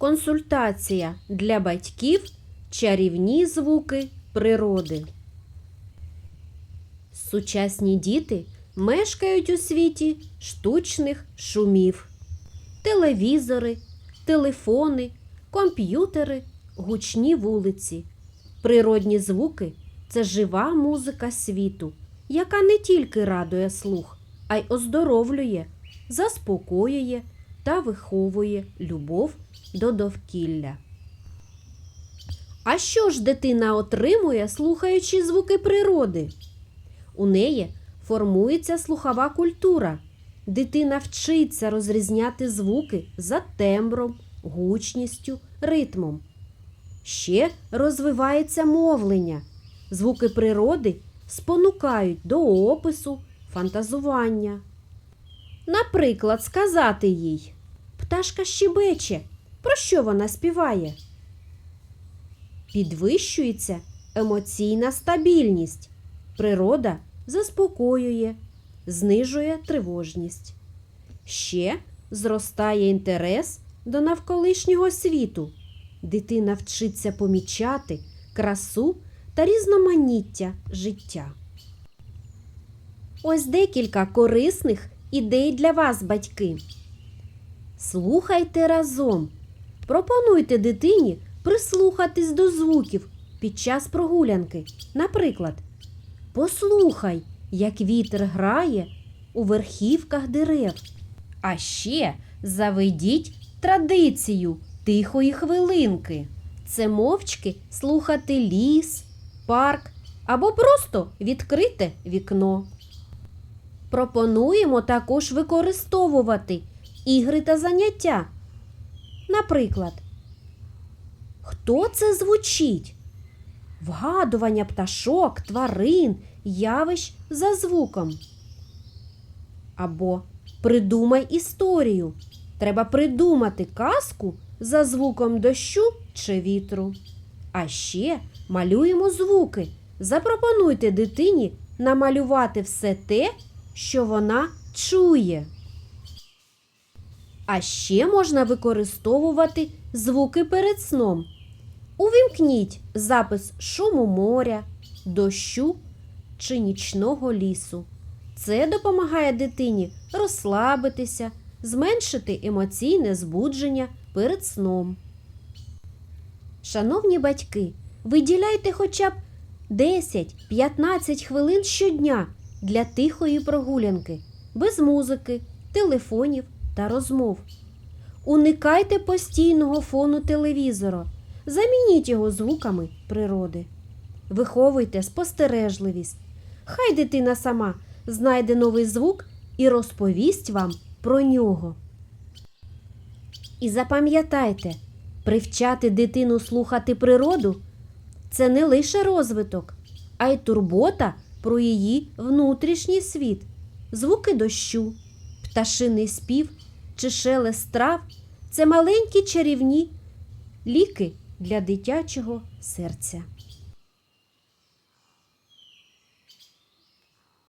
Консультація для батьків чарівні звуки природи. Сучасні діти мешкають у світі штучних шумів. Телевізори, телефони, комп'ютери, гучні вулиці. Природні звуки це жива музика світу, яка не тільки радує слух, а й оздоровлює, заспокоює та виховує любов до довкілля. А що ж дитина отримує, слухаючи звуки природи? У неї формується слухова культура. Дитина вчиться розрізняти звуки за тембром, гучністю, ритмом. Ще розвивається мовлення. Звуки природи спонукають до опису, фантазування. Наприклад, сказати їй Пташка щебече. Про що вона співає? Підвищується емоційна стабільність. Природа заспокоює, знижує тривожність. Ще зростає інтерес до навколишнього світу. Дитина вчиться помічати красу та різноманіття життя. Ось декілька корисних ідей для вас, батьки. Слухайте разом. Пропонуйте дитині прислухатись до звуків під час прогулянки. Наприклад, послухай, як вітер грає у верхівках дерев. А ще заведіть традицію тихої хвилинки. Це мовчки слухати ліс, парк або просто відкрите вікно. Пропонуємо також використовувати ігри та заняття. Наприклад, хто це звучить? Вгадування пташок, тварин, явищ за звуком. Або придумай історію. Треба придумати казку за звуком дощу чи вітру. А ще малюємо звуки. Запропонуйте дитині намалювати все те, що вона чує. А ще можна використовувати звуки перед сном. Увімкніть запис шуму моря, дощу чи нічного лісу. Це допомагає дитині розслабитися, зменшити емоційне збудження перед сном. Шановні батьки, виділяйте хоча б 10-15 хвилин щодня для тихої прогулянки, без музики, телефонів та розмов. Уникайте постійного фону телевізора, замініть його звуками природи. Виховуйте спостережливість. Хай дитина сама знайде новий звук і розповість вам про нього. І запам'ятайте, привчати дитину слухати природу це не лише розвиток, а й турбота про її внутрішній світ, звуки дощу, пташиний спів чи шелест трав це маленькі чарівні ліки для дитячого серця.